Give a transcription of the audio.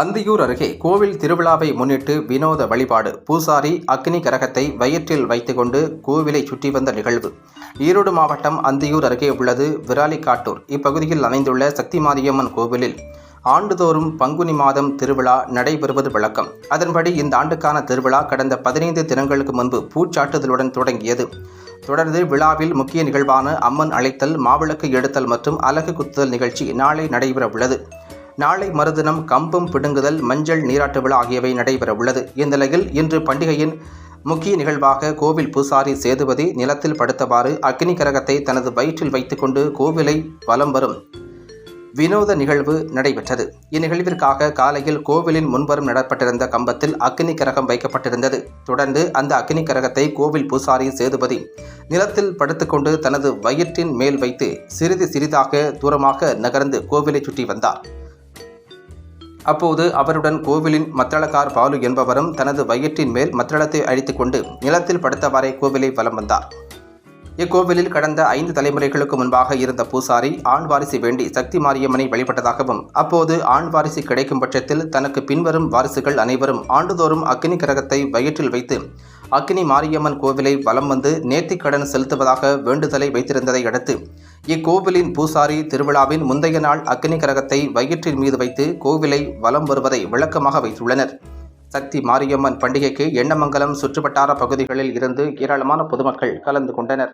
அந்தியூர் அருகே கோவில் திருவிழாவை முன்னிட்டு வினோத வழிபாடு. பூசாரி அக்னி கரகத்தை வயிற்றில் வைத்துக்கொண்டு கோவிலை சுற்றி வந்த நிகழ்வு. ஈரோடு மாவட்டம் அந்தியூர் அருகே உள்ளது விராலிக்காட்டூர். இப்பகுதியில் அமைந்துள்ள சக்தி மாரியம்மன் கோவிலில் ஆண்டுதோறும் பங்குனி மாதம் திருவிழா நடைபெறுவது வழக்கம். அதன்படி இந்த ஆண்டுக்கான திருவிழா கடந்த பதினைந்து தினங்களுக்கு முன்பு பூச்சாட்டுதலுடன் தொடங்கியது. தொடர்ந்து விழாவில் முக்கிய நிகழ்வான அம்மன் அழைத்தல் மாவிளக்கு எடுத்தல் மற்றும் அலகு குத்துதல் நிகழ்ச்சி நாளை நடைபெற உள்ளது நாளை மறுதினம் கம்பம் பிடுங்குதல் மஞ்சள் நீராட்டு விழா ஆகியவை நடைபெற உள்ளது இந்நிலையில் இன்று பண்டிகையின் முக்கிய நிகழ்வாக கோவில் பூசாரி சேதுபதி நிலத்தில் படுத்தவாறு அக்னி கரகத்தை தனது வயிற்றில் வைத்துக்கொண்டு கோவிலை வலம் வரும் வினோத நிகழ்வு நடைபெற்றது. இந்நிகழ்விற்காக காலையில் கோவிலின் முன்புறம் நடப்பட்டிருந்த கம்பத்தில் அக்னி கரகம் வைக்கப்பட்டிருந்தது. தொடர்ந்து அந்த அக்னி கரகத்தை கோவில் பூசாரி சேதுபதி நிலத்தில் படுத்துக்கொண்டு தனது வயிற்றின் மேல் வைத்து சிறிது சிறிதாக தூரமாக நகர்ந்து கோவிலை சுற்றி வந்தார். அப்போது அவருடன் கோவிலின் மத்தளக்கார் பாலு என்பவரும் தனது வயிற்றின் மேல் மத்தளத்தை அழித்துக்கொண்டு நிலத்தில் படுத்தவாறே கோவிலை வலம் வந்தார். இக்கோவிலில் கடந்த ஐந்து தலைமுறைகளுக்கு முன்பாக இருந்த பூசாரி ஆண் வாரிசு வேண்டி சக்தி மாரியம்மனை வழிபட்டதாகவும் அப்போது ஆண் வாரிசு கிடைக்கும் பட்சத்தில் தனக்கு பின்வரும் வாரிசுகள் அனைவரும் ஆண்டுதோறும் அக்னி கிரகத்தை வயிற்றில் வைத்து அக்னி மாரியம்மன் கோவிலை வலம் வந்து நேர்த்திக்கடன் செலுத்துவதாக வேண்டுதலை வைத்திருந்ததை அடுத்து இக்கோவிலின் பூசாரி திருவிழாவின் முந்தைய நாள் அக்னி கரகத்தை வயிற்றின் மீது வைத்து கோவிலை வலம் வருவதை விளக்கமாக வைத்துள்ளனர். சக்தி மாரியம்மன் பண்டிகைக்கு எண்ணமங்கலம் சுற்றுவட்டார பகுதிகளில் இருந்து ஏராளமான பொதுமக்கள் கலந்து கொண்டனர்.